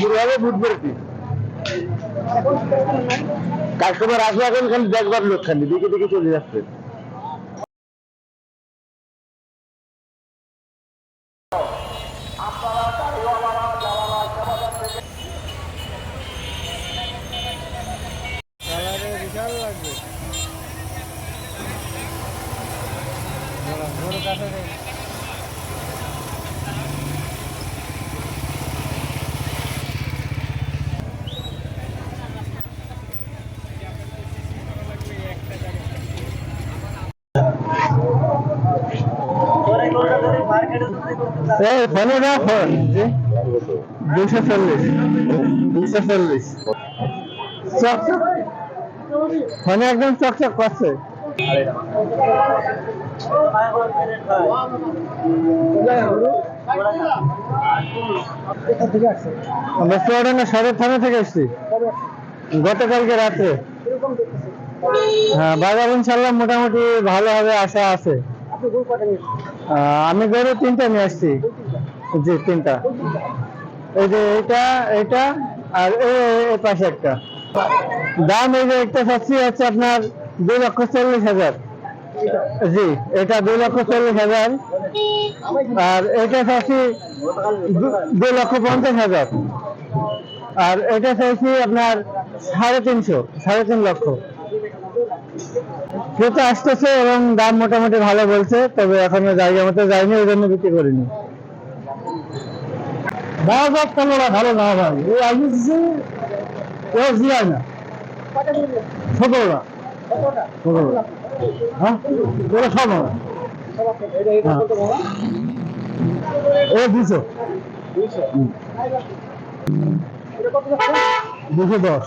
শুরু হবে বুধবার কাস্টমার আসবে এখন খালি দেখবার লোক খালি দেখে দেখে চলে যাচ্ছে বিশাল লাগবে গরু কাছে ফোনে না দুশো চল্লিশ। দুশো চল্লিশ। চকচক। ফোনে একদম চকচক করছে। সদর থানা থেকে এসেছি। গতকালকে রাত্রে হ্যাঁ বাজার ইনশাল্লাহ মোটামুটি ভালোভাবে আশা আছে। আমি গরু তিনটা নিয়ে আসছি। জি, তিনটা। এই যে এটা এটা, আর এই পাশে একটা। দাম এই যে একটা চাচ্ছি হচ্ছে আপনার দুই লক্ষ চল্লিশ হাজার। জি, এটা দুই লক্ষ চল্লিশ হাজার। আর এটা চাচ্ছি দুই লক্ষ পঞ্চাশ হাজার। আর এটা চাইছি আপনার সাড়ে তিনশো, সাড়ে তিন লক্ষ। ক্রেতা আসতেছে এবং দাম মোটামুটি ভালো বলছে, তবে এখনও জায়গা মতো যায়নি, ওই জন্য বিক্রি করিনি। ভালো না ভাই? হ্যাঁ? ওরা ও দুশো দশ।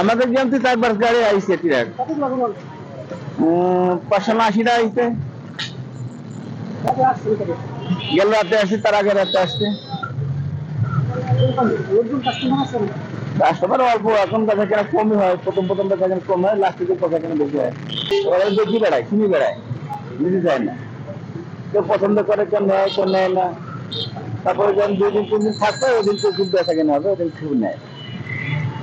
আমাদের থেকে চারবার গাড়ি আইছে ট্রাক। পাঁচশো না আশিটা আইছে। গেল রাতে আসছে তার আগে রাতে আসছে। কাস্টমার অল্প, এখন দেখা কেনা কমই হয়, প্রথম প্রথম দেখা কেনা কম হয় লাস্টের দিকে কথা কেনা বেশি হয়। ওরা দেখি বেড়ায় কিনে বেড়ায়, বুঝতে চায় না। কেউ পছন্দ করে, কেউ নেয় কেউ নেয় না। তারপরে যখন দুই দিন, তিন দিন থাকবে, ওই দিন তো খুব বেচা কেনা হবে, ওই দিন খুব নেয়।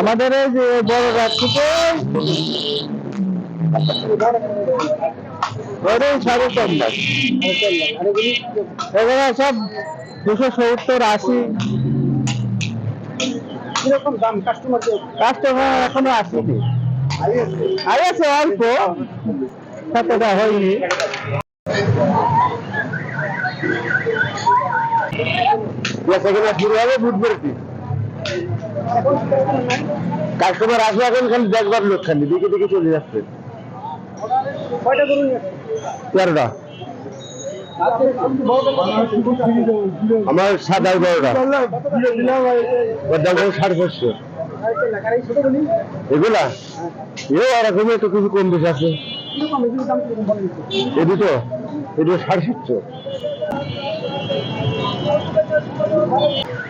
আমাদের এই যে বড় সাড়ে চার লাখ এগুলো সব দুশো সত্তর আশি। কীরকম দাম কাস্টমার কাস্টমার এখনও আসেনি আছে অল্প। সাতটা হয়নি। বেচা কেনা শুরু হবে বুধবার কি কাস্টমার আসবে এখন খালি দেখবার লোক খালি দিকে দিকে চলে যাচ্ছে। তেরোটা আমার সাদাই বড়টা ওর দাম হলো সাড়ে পাঁচশো। এগুলা? এ এরকম একটু কিছু কম বেশি আছে। এ দুটো? এ দুটো সাড়ে সাতশো।